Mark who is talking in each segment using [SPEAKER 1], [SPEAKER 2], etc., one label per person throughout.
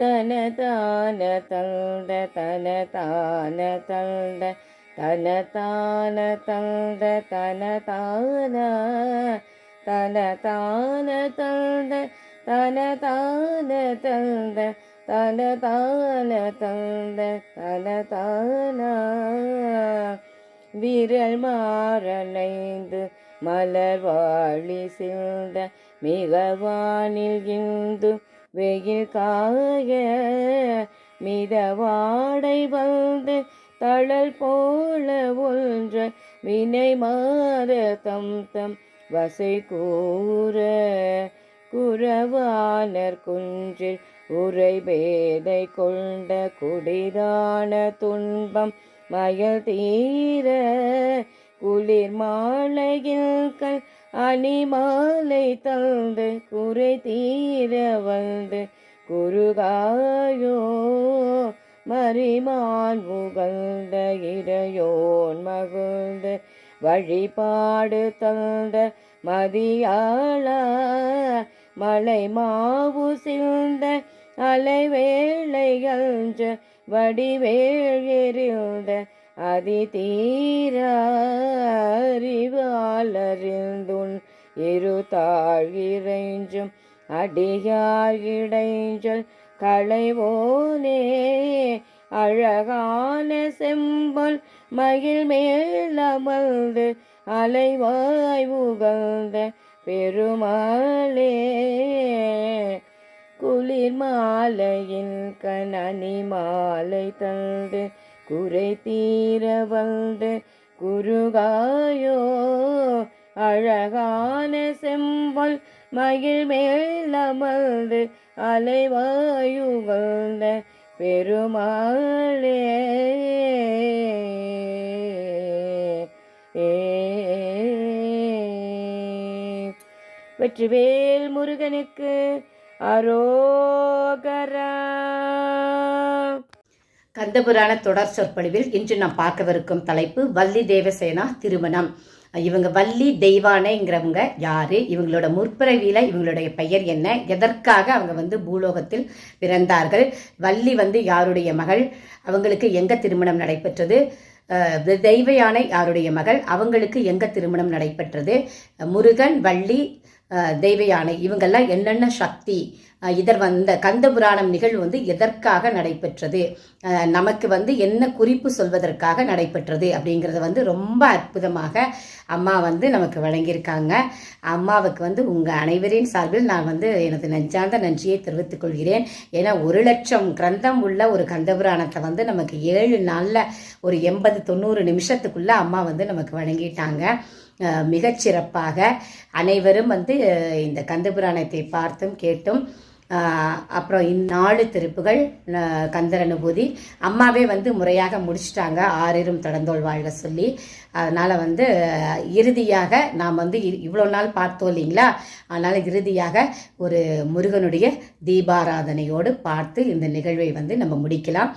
[SPEAKER 1] தன தான தந்த தன தான தந்த தன தான தந்த தன தான தன தான தந்த தன தான தந்த தன தான தந்த தன தான விரல் மாறனைந்து மலர் வாழி சிந்த மிக வானில் இந்து வெயில் காய மிதவாடை வந்து தழல் போல ஒன்ற வினை மாற தம் தம் வசை கூற குறவானர் குன்றில் உரை பேதை கொண்ட குடிதான துன்பம் மயல் தீர குளிர் மாலையில் கல் அணிமாலை தந்து குறை தீர வந்து குருகாயோ மறிமான் புகழ்ந்த இடையோன் மகிழ்ந்த வழிபாடு தந்த மதியாள மலை மாவு சிந்த அலைவேளையன்ற வடிவேள் எறிந்த அதி தீரறிவாளறிந்துன் இரு தாழ்கிறைஞ்சும் அடியார் இடைஞ்சொல் களைவோனே. அழகான செம்பல் மகிழ் மேல் மேலமர்ந்து அலைவாய் உகழ்ந்த பெருமாளே. குளிர் மாலையின் கணனி மாலை தந்து குறை தீர வந்து குருகாயோ அழகான செம்பல் மகிழ் மேலமர்ந்து அலைவாயுகழ்ந்த பெருமாளே. வெற்றிவேல் முருகனுக்கு அரோகரா.
[SPEAKER 2] கந்தபுராண தொடர் சொற்பொழிவில் இன்று நாம் பார்க்கவிருக்கும் தலைப்பு வள்ளி தேவசேனா திருமணம். இவங்க வள்ளி தெய்வானைங்கிறவங்க யாரு? இவங்களோட முற்பிறவியில இவங்களுடைய பெயர் என்ன? எதற்காக அவங்க வந்து பூலோகத்தில் பிறந்தார்கள்? வள்ளி வந்து யாருடைய மகள்? அவங்களுக்கு எங்க திருமணம் நடைபெற்றது? தெய்வ யானை யாருடைய மகள்? அவங்களுக்கு எங்க திருமணம் நடைபெற்றது? முருகன் வள்ளி தெய்வ யானை. இவங்கெல்லாம் என்னென்ன சக்தி? இதர் வந்த கந்த புராணம் நிகழ்வு வந்து எதற்காக நடைபெற்றது? நமக்கு வந்து என்ன குறிப்பு சொல்வதற்காக நடைபெற்றது? அப்படிங்கிறத வந்து ரொம்ப அற்புதமாக அம்மா வந்து நமக்கு வழங்கியிருக்காங்க. அம்மாவுக்கு வந்து உங்கள் அனைவரின் சார்பில் நான் வந்து எனது நெஞ்சார்ந்த நன்றியை தெரிவித்துக் கொள்கிறேன். ஏன்னா ஒரு லட்சம் கிரந்தம் உள்ள ஒரு கந்தபுராணத்தை வந்து நமக்கு ஏழு நாளில் ஒரு எண்பது தொண்ணூறு நிமிஷத்துக்குள்ளே அம்மா வந்து நமக்கு வழங்கிட்டாங்க. மிகச்சிறப்பாக அனைவரும் வந்து இந்த கந்தபுராணத்தை பார்த்தும் கேட்டும். அப்புறம் இந்நாலு திருப்புகள் கந்தரனுபூதி. அனுபூதி அம்மாவே வந்து முறையாக முடிச்சிட்டாங்க. ஆறிரும் தடந்தோள் வாழ்க சொல்லி. அதனால் வந்து இறுதியாக நாம் வந்து இ- இவ்வளோ நாள் பார்த்தோம் இல்லைங்களா? அதனால் இறுதியாக ஒரு முருகனுடைய தீபாராதனையோடு பார்த்து இந்த நிகழ்வை வந்து நம்ம முடிக்கலாம்.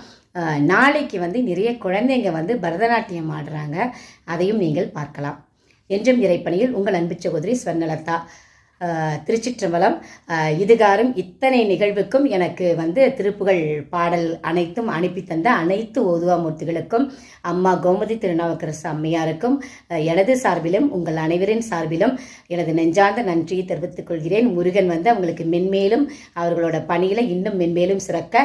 [SPEAKER 2] நாளைக்கு வந்து நிறைய குழந்தைங்க வந்து பரதநாட்டியம் ஆடுறாங்க. அதையும் நீங்கள் பார்க்கலாம். என்றும் இறைப்பணியில் உங்கள் அன்பு சகோதரி ஸ்வர்ணலதா. திருச்சிற்றம்பலம். இதுகாரும் இத்தனை நிகழ்வுக்கும் எனக்கு வந்து திருப்புகள் பாடல் அனைத்தும் அனுப்பி தந்த அனைத்து ஓதுவாமூர்த்திகளுக்கும் அம்மா கோமதி திருநாவுக்கரசு அம்மையாருக்கும் எனது சார்பிலும் உங்கள் அனைவரின் சார்பிலும் எனது நெஞ்சார்ந்த நன்றியை தெரிவித்துக் கொள்கிறேன். முருகன் வந்து அவங்களுக்கு மென்மேலும் அவர்களோட பணியில் இன்னும் மென்மேலும் சிறக்க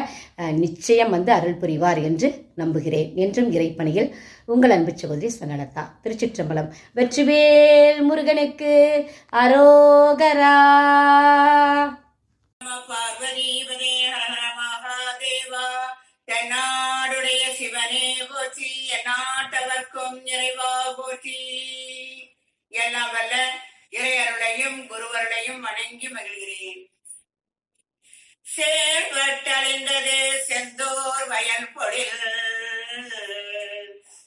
[SPEAKER 2] நிச்சயம் வந்து அருள் புரிவார் என்று நம்புகிறேன் என்றும் இறைப்பணியில் உங்கள் அன்பு சகோதரி ஸ்வர்ணலதா திருச்சிற்றம்பலம். வெற்றிவேல் முருகனுக்கு அரோகரா.
[SPEAKER 3] பார்வதீபதே தென்னாடுடைய சிவனே போற்றி எந்நாட்டவர்க்கும் நிறைவா போற்றி. எல்லாம் வல்ல இறையருளையும் குருவருளையும் வணங்கி மகிழ்கிறேன். சேர்வட்டழிந்தது செந்தோர் வயல் பொழில்.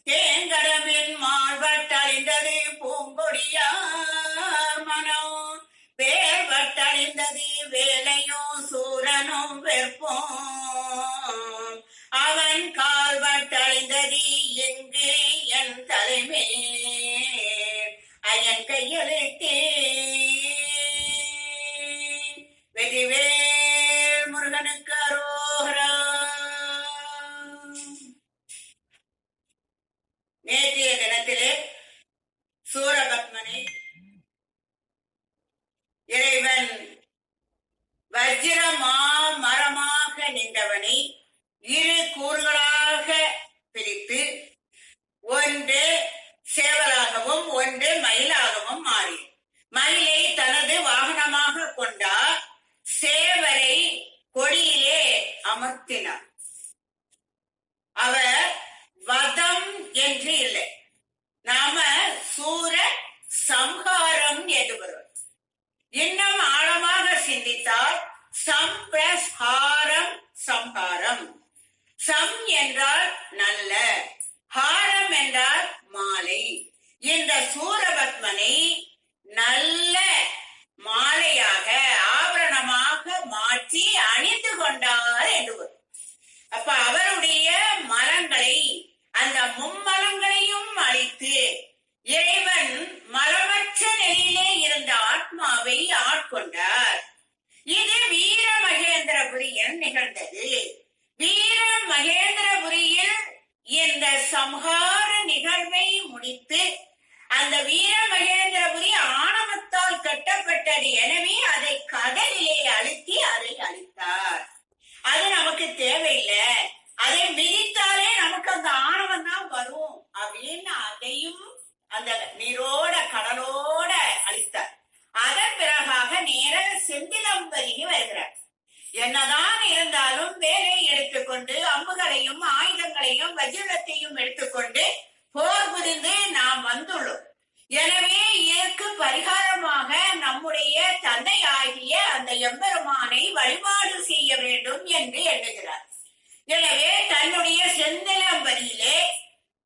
[SPEAKER 3] தேங்கடமின் மாழ்வட்டழிந்தது பூங்கொடியார் மனம். வேர்வட்டழிந்தது வேலையும் சூரனும் வெறுப்போம். அவன் கால்வட்டழிந்தது எங்கு என் தலைமே அயன் கையெழுத்தே. வெற்றிவேல் முருகனுக்கு அரோகரா வாழ்த்தினார் அவர் வதம் என்று இல்லை நாம சூர சம்ஹாரம் என்று வருவோம் இன்னும் ஆழமாக சிந்தித்தால் சம்பிரஸ்ஹாரம் சம்ஹாரம் சம் என்றால் நல்ல ஹாரம் என்றால் மாலை இந்த சூரபத்மனை நல்ல மாலையாக ஆபரணமாக மாற்றி அணிந்து கொண்டார் என்று வரும். அப்ப அவருடைய மலங்களை அந்த மும்மலங்களையும் அழித்து இறைவன் மலமற்ற நிலையிலே இருந்த ஆத்மாவை ஆட்கொண்டார் இது வீர மகேந்திரபுரியில் நிகழ்ந்தது வீர மகேந்திரபுரியில் இந்த சம்ஹார நிகழ்வை முடித்து அந்த வீர மகேந்திரபுரி ஆணவத்தால் கட்டப்பட்டது எனவே அதை கடலிலே அழுத்தி அதை அழித்தார் அது நமக்கு தேவையில்லை அதை மிதித்தாலே நமக்கு அந்த ஆணவம் தான் வரும் அப்படின்னு அதையும் அந்த நீரோட கடலோட அழித்தார் அதன் பிறகாக நேர செந்திலம்பதிக்கு வருகிறார் என்னதான் இருந்தாலும் வேலை எடுத்துக்கொண்டு அம்புகளையும் ஆயுதங்களையும் வஜ்ரத்தையும் எடுத்துக்கொண்டு போர் புரிந்து நாம் வந்துள்ளோம். எனவே இதற்கு பரிகாரமாக நம்முடைய தந்தை ஆகிய அந்த எம்பெருமானை வழிபாடு செய்ய வேண்டும் என்று எண்ணுகிறார். எனவே தன்னுடைய செந்திலம்பதியிலே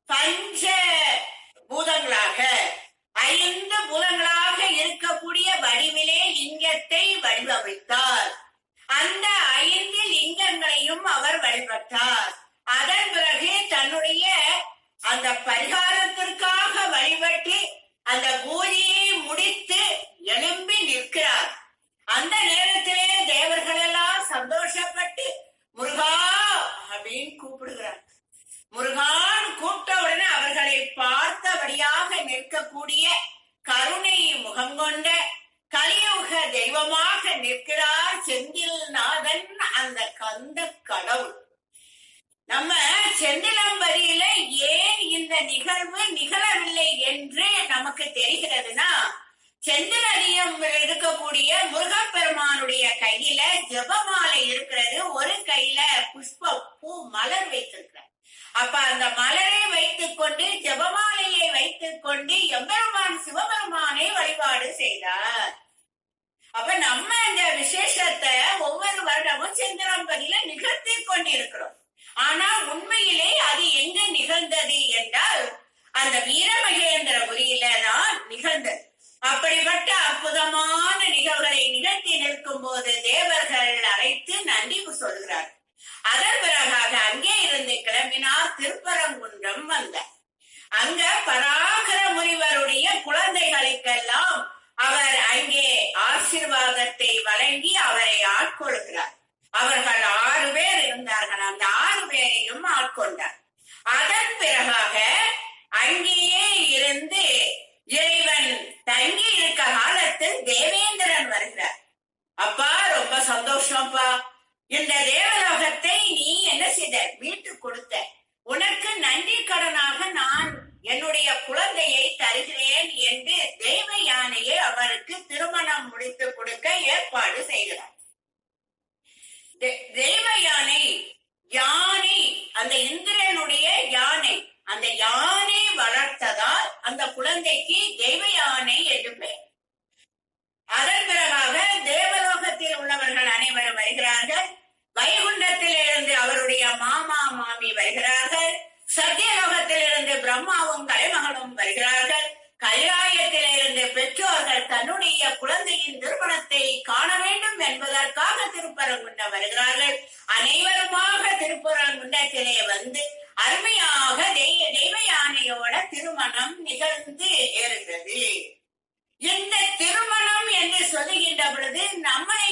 [SPEAKER 3] பஞ்ச பூதங்களாக ஐந்து பூதங்களாக இருக்கக்கூடிய வடிவிலே லிங்கத்தை வடிவமைத்தார். அந்த ஐந்து லிங்கங்களையும் அவர் வழிபட்டார். அதன் பிறகு தன்னுடைய அந்த பரிகாரத்திற்காக வழிபட்டு அந்த பூஜையை முடித்து எழும்பி நிற்கிறார். அந்த நேரத்திலே தேவர்கள் எல்லாம் சந்தோஷப்பட்டு முருகா அப்படின்னு கூப்பிடுகிறார். முருகான் கூப்பிட்ட உடனே அவர்களை பார்த்தபடியாக நிற்க கருணை முகம் கொண்ட கலியுக தெய்வமாக நிற்கிறார் செந்தில் நாதன் அந்த கந்த கடவுள் நம்ம செந்திலம்பதியில ஏன் இந்த நிகழ்வு நிகழவில்லை என்று நமக்கு தெரிகிறதுனா செந்திலடியம் இருக்கக்கூடிய முருகப்பெருமானுடைய கையில ஜெபமாலை இருக்கிறது. ஒரு கையில புஷ்ப பூ மலர் வைத்திருக்கிறார். அப்ப அந்த மலரை வைத்துக் கொண்டு ஜெபமாலையை வைத்துக் கொண்டு எம்பெருமான் சிவபெருமானை வழிபாடு செய்தார். அப்ப நம்ம இந்த விசேஷத்தை ஒவ்வொரு வருடமும் செந்திரம்பதியில நிகழ்த்தி கொண்டிருக்கிறோம். ஆனா உண்மையிலே அது எங்க நிகழ்ந்தது என்றால் அந்த வீரமகேந்திரபுரியில தான் நிகழ்ந்தது அப்படிப்பட்ட அற்புதமான நிகழ்வுகளை நிகழ்த்தி நிற்கும் போது தேவர்கள் அழைத்து நன்றி சொல்கிறார். அதன் பிறகாக அங்கே இருந்து கிளம்பினார் திருப்பரங்குன்றம் வந்தார். அங்க பரா முனிவருடைய குழந்தைகளுக்கெல்லாம் அவர் அங்கே ஆசீர்வாதத்தை வழங்கி அவரை ஆட்கொள்கிறார் அவர்கள் ஆறு பேர் இருந்தார்கள் அந்த ஆறு பேரையும் ஆட்கொண்டார் அதன் பிறகாக அங்கேயே இருந்து இறைவன் தங்கி இருக்க காலத்தில் தேவேந்திரன் வருகிறார் அப்பா ரொம்ப சந்தோஷம்ப்பா இந்த தேவலோகத்தை நீ என்ன செய்த மீட்டு கொடுத்த உனக்கு நன்றி கடனாக நான் என்னுடைய குழந்தையை தருகிறேன் என்று தெய்வ யானையை அவருக்கு திருமணம் முடித்து கொடுக்க ஏற்பாடு செய்கிறார் தெ- தெய்வ யானை யானை அந்த இந்திரனுடைய யானை அந்த யானை வளர்த்ததால் அந்த குழந்தைக்கு தெய்வ யானை என்று பெயர். அதன் பிறகாக தேவலோகத்தில் உள்ளவர்கள் அனைவரும் வருகிறார்கள். வைகுண்டத்தில் இருந்து அவருடைய மாமா மாமி வருகிறார்கள். சத்தியலோகத்தில் இருந்து பிரம்மாவும் கலைமகளும் வருகிறார்கள். கல்யாயத்தில் இருந்து பெற்றோர்கள் தன்னுடைய குழந்தையின் திருமணத்தை காண வேண்டும் என்பதற்காக திருப்பரங்குன்றம் வருகிறார்கள். அனைவருமாக திருப்பரங்குன்றத்திலே வந்து அருமையாக தெய்வ தெய்வ யானையோட திருமணம் நிகழ்ந்து ஏறுகிறது இந்த திருமணம் என்று சொல்லுகின்ற பொழுது நம்மை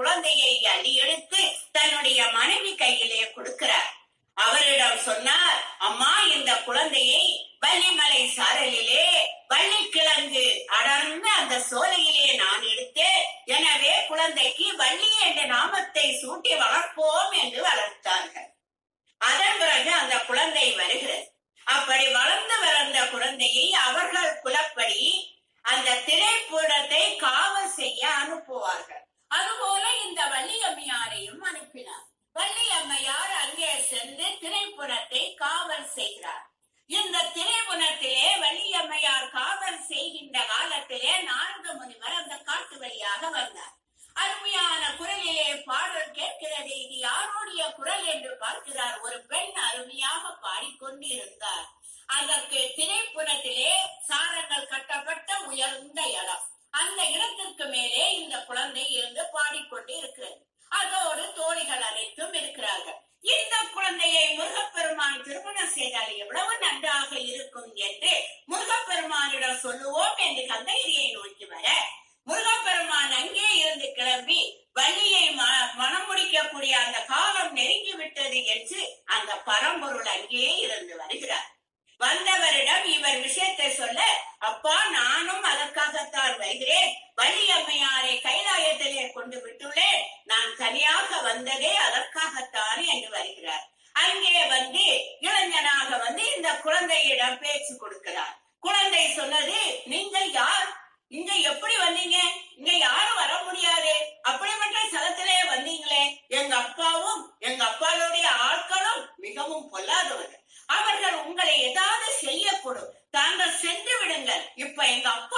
[SPEAKER 3] குழந்தையை அடியெடுத்து பார்க்கிறார் ஒரு நீங்கள் யார்? இங்க எப்படி வந்தீங்க? இங்க யாரும் வர முடியாது. அப்படிப்பட்ட ஸ்தலத்திலே வந்தீங்களே. எங்க அப்பாவும் எங்க அப்பாவுடைய ஆட்களும் மிகவும் பொல்லாதவர்கள். அவர்கள் உங்களை ஏதாவது செய்யக்கூடும். தாங்கள் சென்று விடுங்கள். இப்ப எங்க அப்பா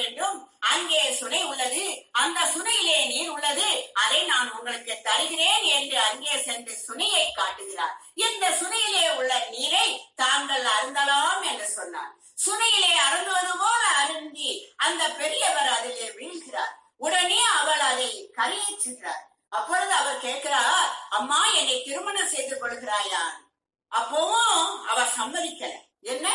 [SPEAKER 3] வேண்டும். அங்கே சுனை உள்ளது. அந்த சுனையிலே நீர் உள்ளது. அதை நான் உங்களுக்கு தருகிறேன் என்று அங்கே சென்று சுனையை காட்டுகிறார். இந்த சுனையிலே உள்ள நீரை தாங்கள் அருந்தலாம் என்று சொன்னார். சுனையிலே அருந்துவது போல அருந்தி அந்த பெரியவர் அதிலே வீழ்கிறார். உடனே அவள் அதை கரையேற்றுகிறார் அப்பொழுது அவர் கேட்கிறார் அம்மா என்னை திருமணம் செய்து கொள்கிறாயா அப்பவும் அவர் சம்மதிக்கல. என்ன?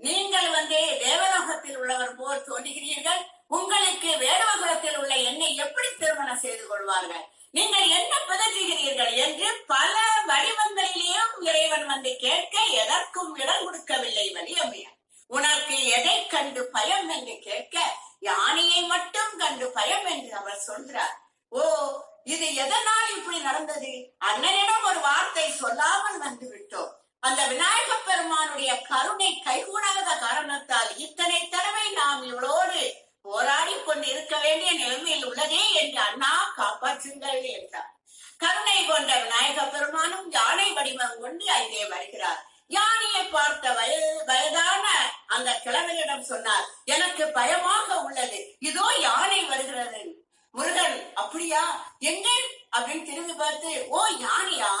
[SPEAKER 3] நீங்கள் வந்து தேவலோகத்தில் உள்ளவர் போல் தோன்றுகிறீர்கள். உங்களுக்கு வேடவகுலத்தில் உள்ள என்னை எப்படி திருமணம் செய்து கொள்வார்கள்? நீங்கள் என்ன பிதற்றுகிறீர்கள் என்று பல வடிவங்களிலேயும் இறைவன் வந்து கேட்க எதற்கும் இடம் கொடுக்கவில்லை வலியம்மையார் உனக்கு எதை கண்டு பயம் என்று கேட்க யானையை மட்டும் கண்டு பயம் என்று அவர் சொல்கிறார். ஓ இது எதனால் இப்படி நடந்தது? அண்ணனிடம் ஒரு வார்த்தை சொல்லாமல் வந்து விட்டோம் அந்த விநாயக பெருமானுடைய கருணை கைகூடாத காரணத்தால் இத்தனை தடவை நாம் இவளோடு போராடி கொண்டு இருக்க வேண்டிய நிலைமையில் உள்ளதே என்று அண்ணா காப்பாற்றுங்கள் என்றார். கருணை கொண்ட விநாயக பெருமானும் யானை வடிவம் கொண்டு அங்கே வருகிறார். யானையை பார்த்த வயது வயதான அந்த கிழவனிடம் சொன்னார் எனக்கு பயமாக உள்ளது. இதோ யானை வருகிறது. முருகன் அப்படியா? எங்கே? அப்படின்னு திரும்பி பார்த்து ஓ யானையா?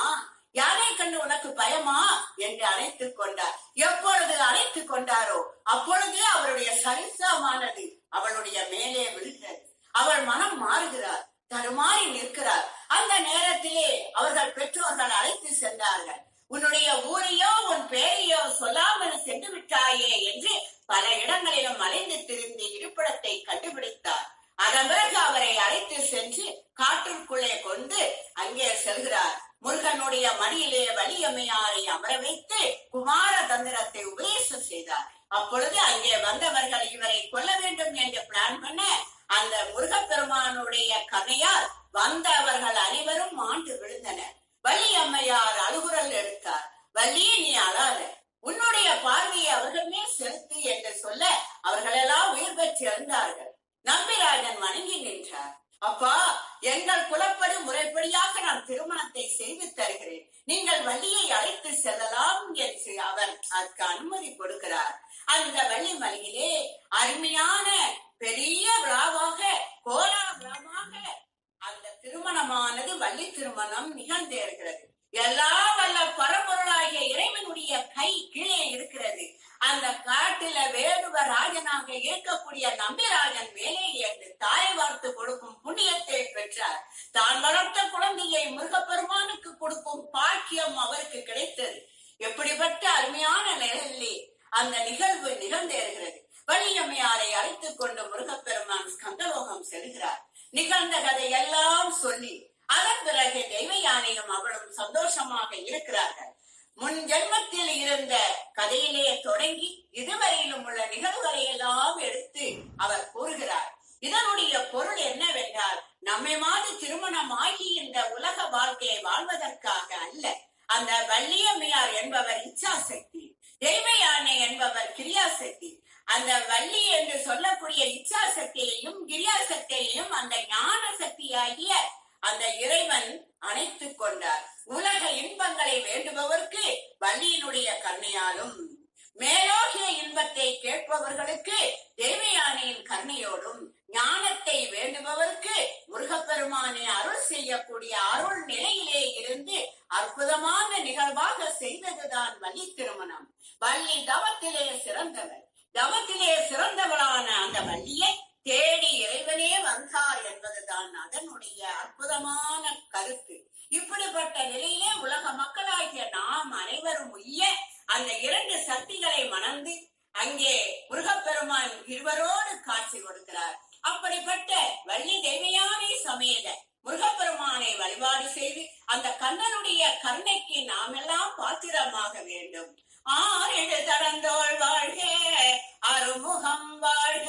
[SPEAKER 3] யானை கண்டு உனக்கு பயமா? என்று அழைத்துக் கொண்டார். எப்பொழுது அழைத்துக் கொண்டாரோ அப்பொழுது அவருடைய சரிசமானது அவளுடைய மேலே விழுந்தது அவள் மனம் மாறுகிறார் தருமாறி நிற்கிறார். அந்த நேரத்திலே அவர்கள் பெற்றோர்கள் அழைத்து சென்றார்கள். உன்னுடைய ஊரையோ உன் பேரையோ சொல்லாமல் சென்று விட்டாயே என்று பல இடங்களிலும் அலைந்து திரிந்து இருப்பிடத்தை கண்டுபிடித்தார். அதன் பிறகு அவரை அழைத்து சென்று காட்டிற்குள்ளே கொண்டு அங்கே செல்கிறார் முருகனுடைய மடியிலே வலியம்மையாரை அமர வைத்து குமார தந்திரத்தை உபதேசம் செய்தார் அப்பொழுது அங்கே வந்தவர்கள் இவரை கொல்ல வேண்டும் என்று பிளான் பண்ண அந்த முருகப்பெருமானுடைய கதையால் வந்தவர்கள் அனைவரும் மாண்டு விழுந்தனர் வள்ளி அம்மையார் அழுகுரல் எடுத்தார் வள்ளி நீ அழாத உன்னுடைய பார்வையை அவர்கள் மேல் செலுத்து என்று சொல்ல அவர்களெல்லாம் உயிர் பெற்று எழுந்தார்கள் நம்பிராஜன் வணங்கி நின்றார் அப்பா எங்கள் குலப்படி முறைப்படியாக நான் திருமணத்தை செய்து தருகிறேன் நீங்கள் வள்ளியை அழைத்து செல்லலாம் என்று அவர் அதற்கு அனுமதி கொடுக்கிறார் அந்த வள்ளி மலையிலே அருமையான பெரிய விழாவாக கோலாகலமாக அந்த திருமணமானது வள்ளி திருமணம் நிகழ்ந்தேறுகிறது அந்த வள்ளியம்மையார் என்பவர் இச்சாசக்தி தெய்வ யானை என்பவர் கிரியா சக்தி அந்த வள்ளி என்று சொல்லக்கூடிய விச்சார் சக்தியையும் கிரியா சக்தியையும் அந்த ஞான சக்தியாகிய அந்த இறைவன் முருகப்பெருமான் இருவரோடு காட்சி கொடுக்கிறார். அப்படிப்பட்ட வள்ளி தேவையானே சமேத முருகப்பெருமானை வழிபாடு செய்து அந்த கண்ணனுடைய கருணைக்கு நாம் எல்லாம் பாத்திரமாக வேண்டும். ஆறு தடந்தோள் வாழ்க அருமுகம் வாழ்க.